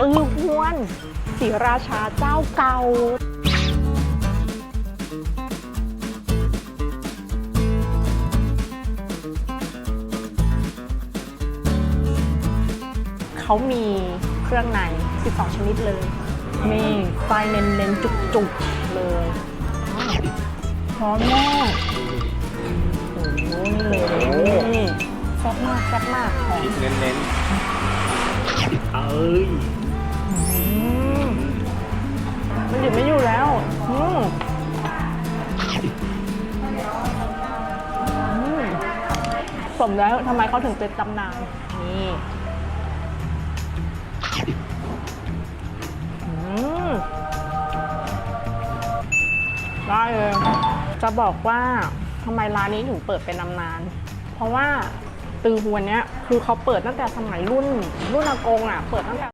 ตือฮวนศรีราชาเจ้าเก่าเขามีเครื่องใน 12 ชนิดเลยนี่ไฟเน้นๆ จุกๆ เลยหอมมากโอ้โหนี่เลยนี่แซ่บมากแซ่บมากหอม เน้นเน้นๆเอ้ย สมแล้วทำไมเขาถึงเป็นตำนานนี่ได้เลยจะบอกว่าทำไมร้านนี้ถึงเปิดเป็นตำนาน เพราะว่าตือฮวนเนี้ยคือเขาเปิดตั้งแต่สมัยรุ่นรุ่นอากงอะ เปิดตั้งแต่